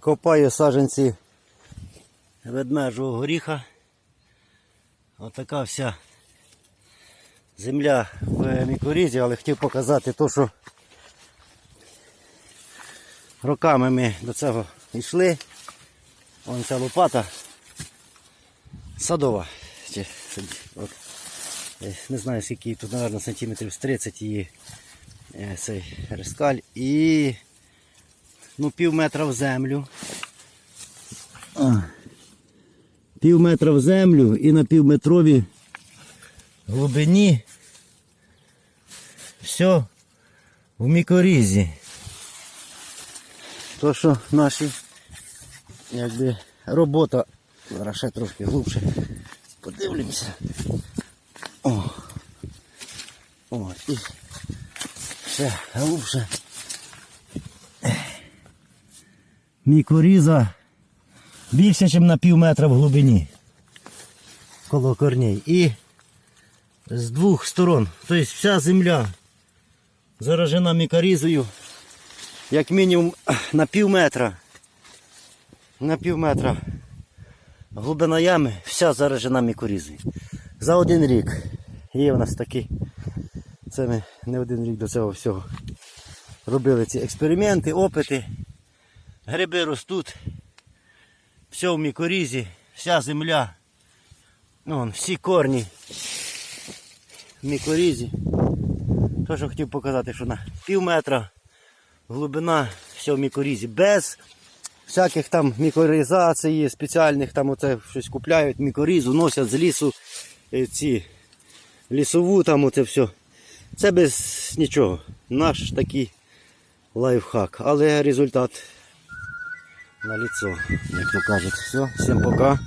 Копаю саджанці ведмежого горіха. Отака вся земля в мікорізі, але хотів показати те, що роками ми до цього йшли. Вон ця лопата садова. От, е, не знаю скільки тут, мабуть, сантиметрів з 30 її е, цей рескаль. І ну, пів метра в землю. А, пів метра в землю і на півметровій глибині. Все в мікорізі. То, що наші якби робота. Зараз ще трошки глибше. Подивимося. О. О, і ще глибше. Мікоріза більше, ніж на пів метра в глибині. Коло корней. І з двох сторон. Тобто вся земля заражена мікорізою. Як мінімум на пів метра. На пів метра. Глибина ями вся заражена мікорізою. За один рік. Є в нас такі. Це ми не один рік до цього всього робили ці експерименти, опити. Гриби ростуть. Все в мікорізі, вся земля. Ну, вон, всі корні в мікорізі. То, що хотів показати, що на пів метра глибина, все в мікорізі. Без всяких там мікоризації, спеціальних там оце щось купляють, мікорізу, носять з лісу е, ці лісову там оце все. Це без нічого. Наш такий лайфхак. Але результат на лицо, як кажуть. Все, всім пока.